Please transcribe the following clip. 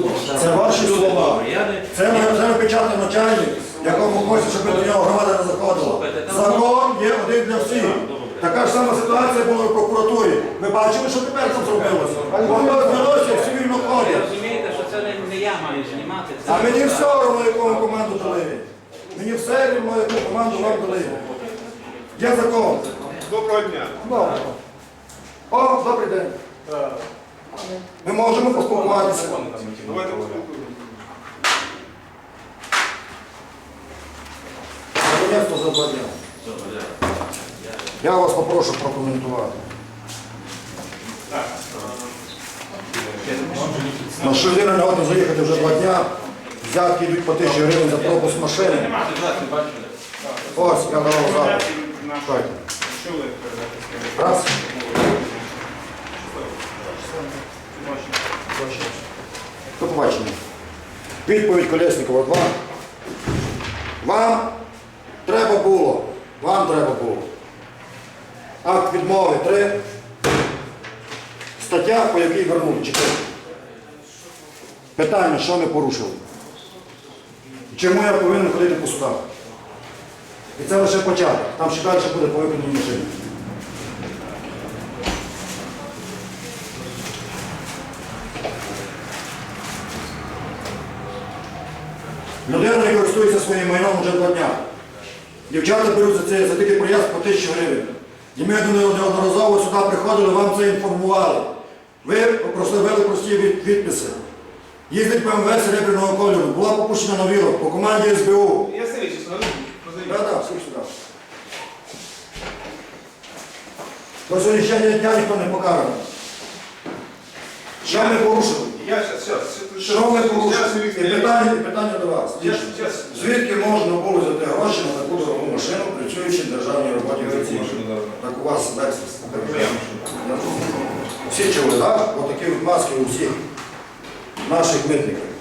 так. Це ваші Люди слова. Це це напечатав начальник, якому хоче, щоб до нього громада не заходила. Закон є один для всіх. Така ж сама ситуація була в прокуратурі. Ви бачили, що тепер там зробилося? Воно здалося, всі вільно ходять. розумієте, що це не, я маю знімати. це А мені все одно, яку команду дали. Мені все рівно, яку команду вам дали. Є закон. Доброго дня. Добре. О, добрий день. Ми можемо поспілкуватися. Давайте поспілкуємося. Я вас попрошу прокоментувати. На що людина не годна заїхати вже два дня, взятки йдуть по тисячі гривень за пропуск машини. Ось, я давав. Чекайте. Раз. До побачення. Відповідь Колєснікова 2. Вам треба було. Вам треба було. Акт відмови 3. Стаття, по якій вернули. Чекайте. Питання, що ми порушили? Чому я повинен ходити по судах? І це лише початок. Там ще далі буде по виконанню машини. Людина не користується своїм майном вже два дня. Дівчата беруть за це за такий проїзд по тисячі гривень. І ми до неодноразово сюди приходили, вам це інформували. Ви прославили прості від- відписи. Їздить БМВ серебряного кольору, була попущена на вілок по команді СБУ. Я Сергій, чесно, да, всіх сюди. До сьогоднішнього дня ніхто не покараний. Що ми порушили? Я сейчас. Що порушили? І питання, і питання до вас. Зараз, зараз. Звідки можна було взяти гроші на таку дорогу машину, працюючи в державній роботі офіційно? Так у вас Lexus. Всі чули, так? Отакі от маски у всіх наших митників.